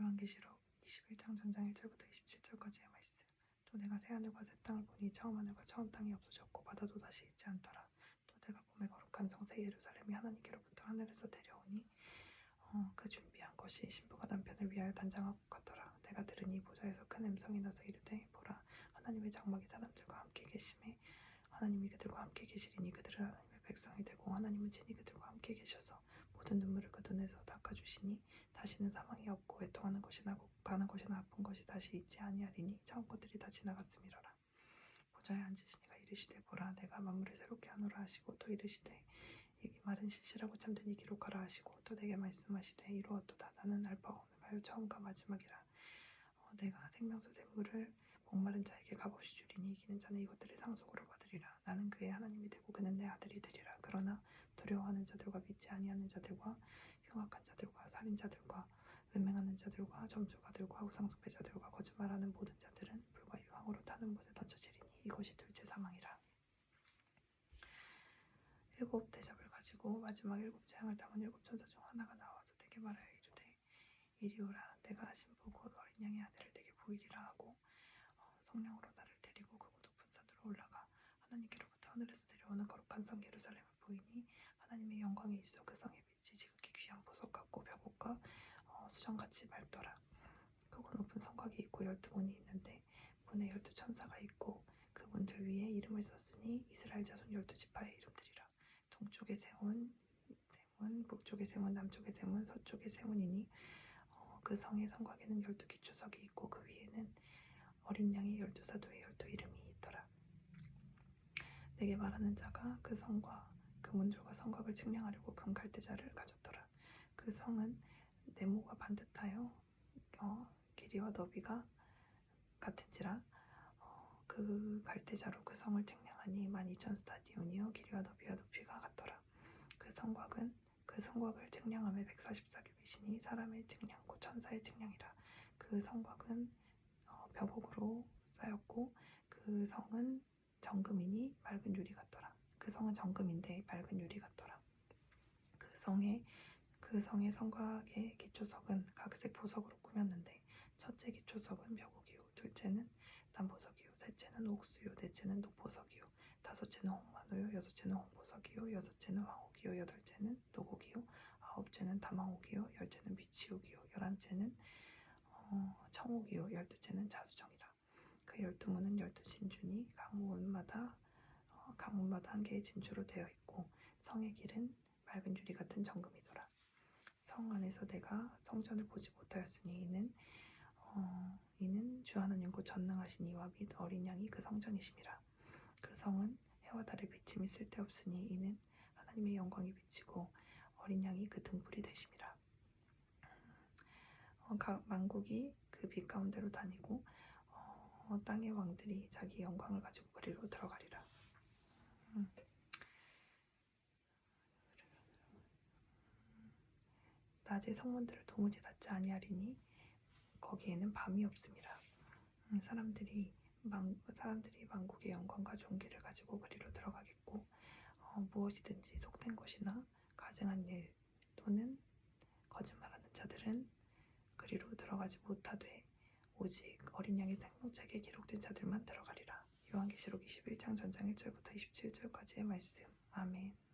요한계시록 21장 전장 1절부터 27절까지의 말씀. 또 내가 새 하늘과 새 땅을 보니 처음 하늘과 처음 땅이 없어졌고 바다도 다시 있지 않더라. 또 내가 봄에 거룩한 성새 예루살렘이 하나님께로부터 하늘에서 내려오니 어, 그 준비한 것이 신부가 남편을 위하여 단장한 것 같더라. 내가 들으니 보좌에서 큰 음성이 나서 이르되 보라 하나님의 장막이 사람들과 함께 계심에 하나님이 그들과 함께 계시리니 그들은 하나님의 백성이 되고 하나님은 친히 그들과 함께 계셔서 모든 눈물을 그 눈에서 닦아주시니 다시는 사망이 없고 애통하는 것이나 가는 것이나 아픈 것이 다시 있지 아니하리니 처음 것들이 다 지나갔음이로라. 보좌에 앉으시니가 이르시되 보라 내가 만물을 새롭게 하노라 하시고 또 이르시되 이 말은 실실하고 참되니 기록하라 하시고 또 내게 말씀하시되 이루었도다. 나는 알파와 오메가요. 처음과 마지막이라. 어, 내가 생명수 샘물을 목마른 자에게 값없이 주리니 이기는 자는 이것들을 상속으로 받으리라. 나는 그의 하나님이 되고 그는 내 아들이 되리라. 그러나 두려워하는 자들과 믿지 아니하는 자들과 흉악한 자들과 살인자들과 음행하는 자들과 점조가들과 우상숭배자들과 거짓말하는 모든 자들은 불과 유황으로 타는 못에 던져지리니 이것이 둘째 사망이라. 일곱 대접을 가지고 마지막 일곱 재앙을 담은 일곱 천사 중 하나가 나와서 내게 말하여 이르되 이리 오라 내가 신부 곧 어린 양의 아들을 내게 보이리라 하고 어, 성령으로 나를 데리고 크고 높은 산으로 올라가 하나님께로부터 하늘에서 내려오는 거룩한 성 예루살렘을 보이니 하나님의 영광이 있어 그성의 빛이 지극히 귀한 보석 같고 벽옥과 어, 수정같이 맑더라. 크고 높은 성곽이 있고 열두 문이 있는데 문에 열두 천사가 있고 그 문들 위에 이름을 썼으니 이스라엘 자손 열두 지파의 이름들이라. 동쪽의 세문 세문 북쪽의 세문 남쪽의 세문 서쪽의 세문이니 어, 그 성의 성곽에는 열두 기초석이 있고 그 위에는 어린 양의 열두 사도의 열두 이름이 있더라. 내게 말하는 자가 그 성과 그 문들과 성곽을 측량하려고 금 갈대자를 가졌더라. 그 성은 네모가 반듯하여 어, 길이와 너비가 같은지라 어, 그 갈대자로 그 성을 측량하니 12,000 스타디온이요 길이와 너비와 높이가 같더라. 그 성곽은 그 성곽을 측량함에 144규빗이니 사람의 측량 곧 천사의 측량이라. 그 성곽은 어, 벽옥으로 쌓였고 그 성은 정금이니 맑은 유리 같더라. 그 성은 정금인데 맑은 유리 같더라. 그 성의 그 성의 성곽의 기초석은 각색 보석으로 꾸몄는데 첫째 기초석은 벽옥이요 둘째는 남보석이요 셋째는 옥수요 넷째는 녹보석이요 다섯째는 홍만호요 여섯째는 홍보석이요 여섯째는 황옥이요 여덟째는 노곡이요 아홉째는 담황옥이요 열째는 비치옥이요 열한째는 어, 청옥이요 열두째는 자수정이라. 그 열두 문은 열두 진주니 각 문마다 어, 각 문마다 한 개의 진주로 되어 있고 성의 길은 맑은 유리 같은 정금이더라 성 안에서 내가 성전을 보지 못하였으니 이는 어, 이는 주 하나님 곧 전능하신 이와 및 어린 양이 그 성전이심이라. 그 성은 해와 달의 비침이 쓸데없으니 이는 하나님의 영광이 비치고 어린 양이 그 등불이 되심이라. 어, 각 만국이 그 빛 가운데로 다니고 어, 땅의 왕들이 자기 영광을 가지고 그리로 들어가리라 음. 낮에 성문들을 도무지 닫지 아니하리니 거기에는 밤이 없음이라. 음, 사람들이 만, 사람들이 만국의 영광과 존귀를 가지고 그리로 들어가겠고 어, 무엇이든지 속된 것이나 가증한 일 또는 거짓말하는 자들은 그리로 들어가지 못하되 오직 어린 양의 생명책에 기록된 자들만 들어가리라. 요한계시록 21장 전장 1절부터 27절까지의 말씀. 아멘.